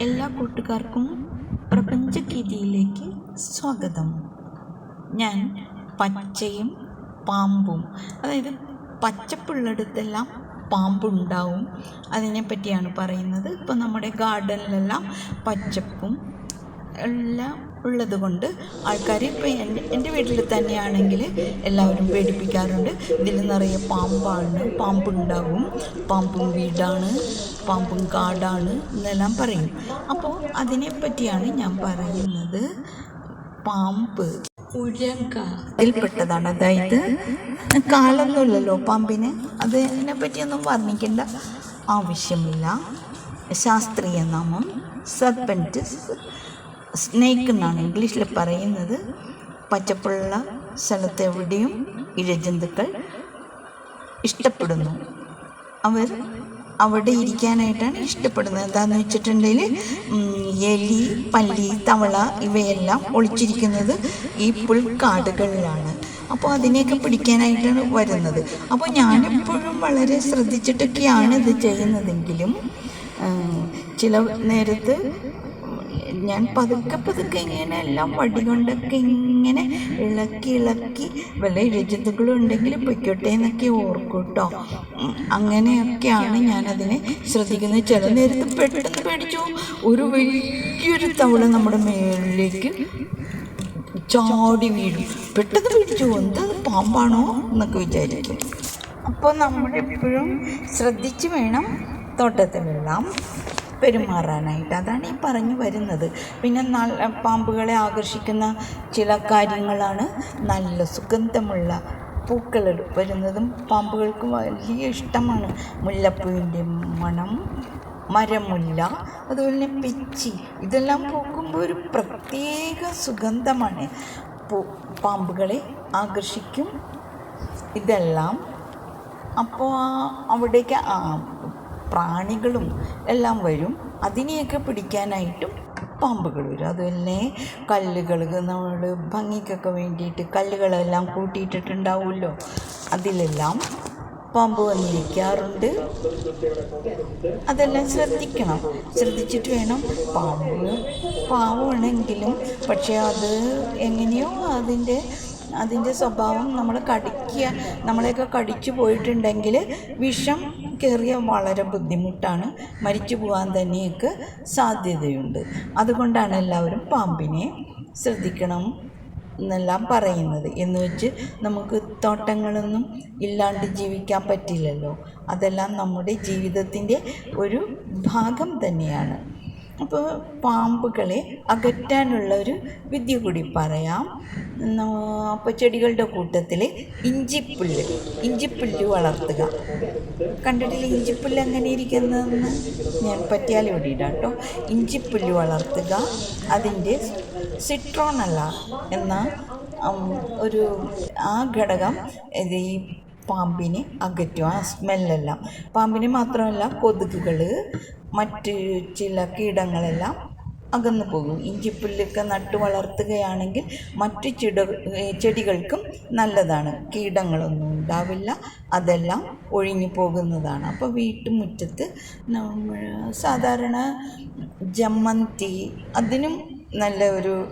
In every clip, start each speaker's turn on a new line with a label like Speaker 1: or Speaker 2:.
Speaker 1: എല്ലാ കൂട്ടുകാർക്കും പ്രപഞ്ചഗീതിയിലേക്ക് സ്വാഗതം. ഞാൻ പച്ചയും പാമ്പും അതായത് പച്ചപ്പുള്ളിടത്തെല്ലാം പാമ്പുണ്ടാവും. അതിനെ പറ്റിയാണ് പറയുന്നത്. ഇപ്പം നമ്മുടെ ഗാർഡനിലെല്ലാം പച്ചപ്പും എല്ലാം ഉള്ളത് കൊണ്ട് ആൾക്കാർ ഇപ്പം എന്റെ എന്റെ വീട്ടിൽ തന്നെയാണെങ്കിൽ എല്ലാവരും പേടിപ്പിക്കാറുണ്ട്. ഇതിൽ നിറയെ പാമ്പാണ് പാമ്പുണ്ടാകും പാമ്പും വീടാണ് പാമ്പും കാടാണ് എന്നെല്ലാം പറയും. അപ്പോൾ അതിനെപ്പറ്റിയാണ് ഞാൻ പറയുന്നത്. പാമ്പ് ഉഴക അതിൽപ്പെട്ടതാണ് അതായത് കാലൊന്നുമില്ലല്ലോ പാമ്പിന്. അതിനെ പറ്റിയൊന്നും വർണിക്കേണ്ട ആവശ്യമില്ല. ശാസ്ത്രീയ നാമം സർപ്പന്റ് സ്നേക്ക് എന്നാണ് ഇംഗ്ലീഷിൽ പറയുന്നത്. പച്ചപ്പുള്ള സ്ഥലത്ത് എവിടെയും ഇഴജന്തുക്കൾ ഇഷ്ടപ്പെടുന്നു. അവർ അവിടെ ഇരിക്കാനായിട്ടാണ് ഇഷ്ടപ്പെടുന്നത്. എന്താണെന്ന് വെച്ചിട്ടുണ്ടെങ്കിൽ എലി പല്ലി തവള ഇവയെല്ലാം ഒളിച്ചിരിക്കുന്നത് ഈ പുൽക്കാടുകളിലാണ്. അപ്പോൾ അതിനെയൊക്കെ പിടിക്കാനായിട്ടാണ് വരുന്നത്. അപ്പോൾ ഞാനെപ്പോഴും വളരെ ശ്രദ്ധിച്ചിട്ടൊക്കെയാണ് ഇത് ചെയ്യുന്നതെങ്കിലും ചില നേരത്ത് ഞാൻ പതുക്കെ പതുക്കെ ഇങ്ങനെ എല്ലാം വടി കൊണ്ടൊക്കെ ഇങ്ങനെ ഇളക്കി ഇളക്കി വല്ല ഇഴജന്തുക്കളും ഉണ്ടെങ്കിൽ പൊയ്ക്കോട്ടെ എന്നൊക്കെ ഓർക്കൂട്ടോ അങ്ങനെയൊക്കെയാണ് ഞാനതിനെ ശ്രദ്ധിക്കുന്നത്. ചില നേരത്ത് പെട്ടെന്ന് പേടിച്ചു ഒരു വലിയൊരു തവള നമ്മുടെ മേളിലേക്ക് ചാടി വീഴും. പെട്ടെന്ന് പിടിച്ചു എന്താ പാമ്പാണോ എന്നൊക്കെ വിചാരിക്കും. അപ്പോൾ നമ്മളെപ്പോഴും ശ്രദ്ധിച്ച് വേണം തോട്ടത്തിലെല്ലാം. പെരുമാറാനായിട്ട്. അതാണ് ഈ പറഞ്ഞു വരുന്നത്. പിന്നെ നല്ല പാമ്പുകളെ ആകർഷിക്കുന്ന ചില കാര്യങ്ങളാണ് നല്ല സുഗന്ധമുള്ള പൂക്കൾ വരുന്നതും പാമ്പുകൾക്ക് വലിയ ഇഷ്ടമാണ്. മുല്ലപ്പൂവിന്റെ മണം മരമുല്ല അതുപോലെ തന്നെ പിച്ചി ഇതെല്ലാം പൂക്കുമ്പോൾ ഒരു പ്രത്യേക സുഗന്ധമാണ്. പൂ പാമ്പുകളെ ആകർഷിക്കും ഇതെല്ലാം. അപ്പോൾ അവിടേക്ക് പ്രാണികളും എല്ലാം വരും. അതിനെയൊക്കെ പിടിക്കാനായിട്ടും പാമ്പുകൾ വരും. അതുതന്നെ കല്ലുകൾ നമ്മൾ ഭംഗിക്കൊക്കെ വേണ്ടിയിട്ട് കല്ലുകളെല്ലാം കൂട്ടിയിട്ടിട്ടുണ്ടാവുമല്ലോ. അതിലെല്ലാം പാമ്പ് വന്നിരിക്കാറുണ്ട് അതെല്ലാം ശ്രദ്ധിക്കണം. ശ്രദ്ധിച്ചിട്ട് വേണം പാമ്പ് പാവമാണെങ്കിലും പക്ഷേ അത് എങ്ങനെയോ അതിന്റെ അതിന്റെ സ്വഭാവം നമ്മൾ കടിക്കുക നമ്മളെയൊക്കെ കടിച്ചു പോയിട്ടുണ്ടെങ്കിൽ വിഷം കയറിയ വളരെ ബുദ്ധിമുട്ടാണ്. മരിച്ചു പോകാൻ തന്നെയൊക്കെ സാധ്യതയുണ്ട്. അതുകൊണ്ടാണ് എല്ലാവരും പാമ്പിനെ ശ്രദ്ധിക്കണം എന്നെല്ലാം പറയുന്നത്. എന്ന് വെച്ച് നമുക്ക് തോട്ടങ്ങളൊന്നും ഇല്ലാണ്ട് ജീവിക്കാൻ പറ്റില്ലല്ലോ. അതെല്ലാം നമ്മുടെ ജീവിതത്തിന്റെ ഒരു ഭാഗം തന്നെയാണ്. അപ്പോൾ പാമ്പുകളെ അകറ്റാനുള്ള ഒരു വിദ്യ കൂടി പറയാം. അപ്പോൾ ചെടികളുടെ കൂട്ടത്തിൽ ഇഞ്ചിപ്പുല്ല് ഇഞ്ചിപ്പുല്ല് വളർത്തുക. കണ്ടിട്ടില്ല ഇഞ്ചിപ്പുല്ല് എങ്ങനെ ഇരിക്കുന്നതെന്ന്? ഞാൻ പറ്റിയാൽ ഇവിടെ ഇടാം കേട്ടോ. ഇഞ്ചിപ്പുല്ല് വളർത്തുക. അതിന്റെ സിട്രോണല്ല എന്ന ഒരു ആ ഘടകം ഈ പാമ്പിനെ അകറ്റും ആ സ്മെല്ലെല്ലാം. പാമ്പിനെ മാത്രമല്ല കൊതുകുകൾ മറ്റ് ചില കീടങ്ങളെല്ലാം അകന്നു പോകും. ഇഞ്ചിപ്പുല്ലൊക്കെ നട്ടു വളർത്തുകയാണെങ്കിൽ മറ്റ് ചെട ചെടികൾക്കും നല്ലതാണ്. കീടങ്ങളൊന്നും ഉണ്ടാവില്ല. അതെല്ലാം ഒഴിഞ്ഞു പോകുന്നതാണ്. അപ്പോൾ വീട്ടുമുറ്റത്ത് നമ്മൾ സാധാരണ ജമ്മന്തി അതിനും നല്ല ഒരു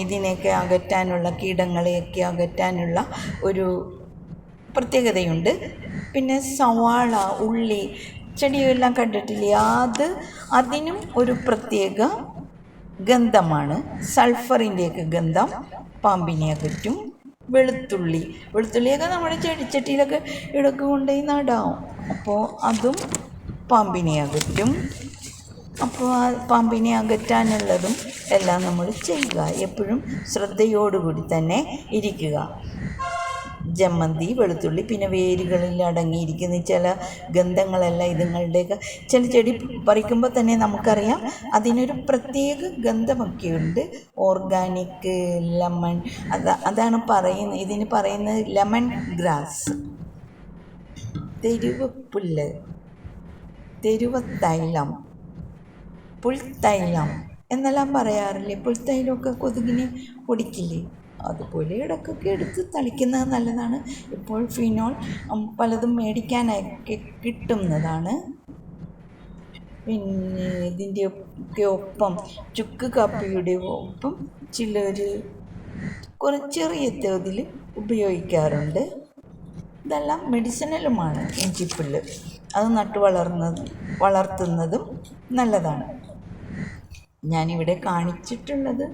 Speaker 1: ഇതിനെയൊക്കെ അകറ്റാനുള്ള കീടങ്ങളെയൊക്കെ അകറ്റാനുള്ള ഒരു പ്രത്യേകതയുണ്ട്. പിന്നെ സവാള ഉള്ളി ചെടിയെല്ലാം കണ്ടിട്ടില്ലേ? അത് അതിനും ഒരു പ്രത്യേക ഗന്ധമാണ്. സൾഫറിന്റെയൊക്കെ ഗന്ധം പാമ്പിനെ അകറ്റും. വെളുത്തുള്ളി. വെളുത്തുള്ളിയൊക്കെ നമ്മുടെ ചെടിച്ചട്ടിയിലൊക്കെ ഇടയ്ക്ക് കൊണ്ടുപോയി നടാവും അപ്പോൾ അതും പാമ്പിനെ അകറ്റും. അപ്പോൾ ആ പാമ്പിനെ അകറ്റാനുള്ളതും എല്ലാം നമ്മൾ ചെയ്യുക. എപ്പോഴും ശ്രദ്ധയോടുകൂടി തന്നെ ഇരിക്കുക. ജമ്മന്തി വെളുത്തുള്ളി പിന്നെ വേരുകളിൽ അടങ്ങിയിരിക്കുന്ന ചില ഗന്ധങ്ങളെല്ലാം ഇതുങ്ങളുടെയൊക്കെ ചില ചെടി പറിക്കുമ്പോൾ തന്നെ നമുക്കറിയാം അതിനൊരു പ്രത്യേക ഗന്ധമൊക്കെയുണ്ട് ഓർഗാനിക് ലെമൺ അത് അതാണ് പറയുന്നത് ഇതിന് പറയുന്നത് ലെമൺ ഗ്രാസ് തെരുവപ്പുല്ല്. തെരുവത്തൈലം. പുൽത്തൈലം. എന്നെല്ലാം പറയാറില്ലേ? പുൽത്തൈലമൊക്കെ കൊതുകിനെ പൊടിക്കില്ലേ? അതുപോലെ ഇടയ്ക്കൊക്കെ എടുത്ത് തളിക്കുന്നത് നല്ലതാണ്. ഇപ്പോൾ ഫിനോൾ പലതും മേടിക്കാനൊക്കെ കിട്ടുന്നതാണ്. പിന്നെ ഇതിന്റെ ഒക്കെ ഒപ്പം ചുക്ക് കാപ്പിയുടെ ഒപ്പം ചിലർ കുറച്ചെറിയ തോതിൽ ഉപയോഗിക്കാറുണ്ട്. ഇതെല്ലാം മെഡിസിനലുമാണ് ഇഞ്ചിപ്പുല്ല്. അത് നട്ടു വളർന്നത് വളർത്തുന്നതും നല്ലതാണ്. ഞാനിവിടെ കാണിച്ചിട്ടുള്ളത്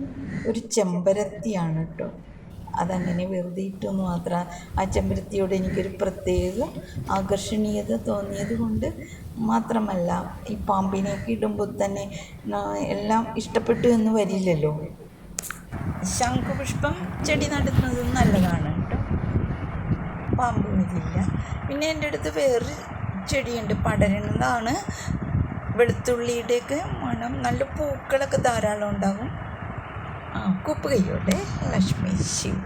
Speaker 1: ഒരു ചെമ്പരത്തിയാണ് കേട്ടോ അതങ്ങനെ വെറുതെ ഇട്ടെന്ന് മാത്രം ആ ചെമ്പരത്തിയോട് എനിക്കൊരു പ്രത്യേക ആകർഷണീയത തോന്നിയത് കൊണ്ട് മാത്രമല്ല ഈ പാമ്പിനെയൊക്കെ ഇടുമ്പോൾ തന്നെ എല്ലാം ഇഷ്ടപ്പെട്ടു എന്ന് വരില്ലല്ലോ. ശംഖുപുഷ്പം ചെടി നടുന്നത് നല്ലതാണ് കേട്ടോ പാമ്പ് വരില്ല പിന്നെ എന്റെ അടുത്ത് വേറൊരു ചെടിയുണ്ട് പടരുന്നതാണ്. വെളുത്തുള്ളിയുടെയൊക്കെ മണം നല്ല പൂക്കളൊക്കെ ധാരാളം ഉണ്ടാകും ആ കുപ്പ് ലക്ഷ്മി ശിവ്.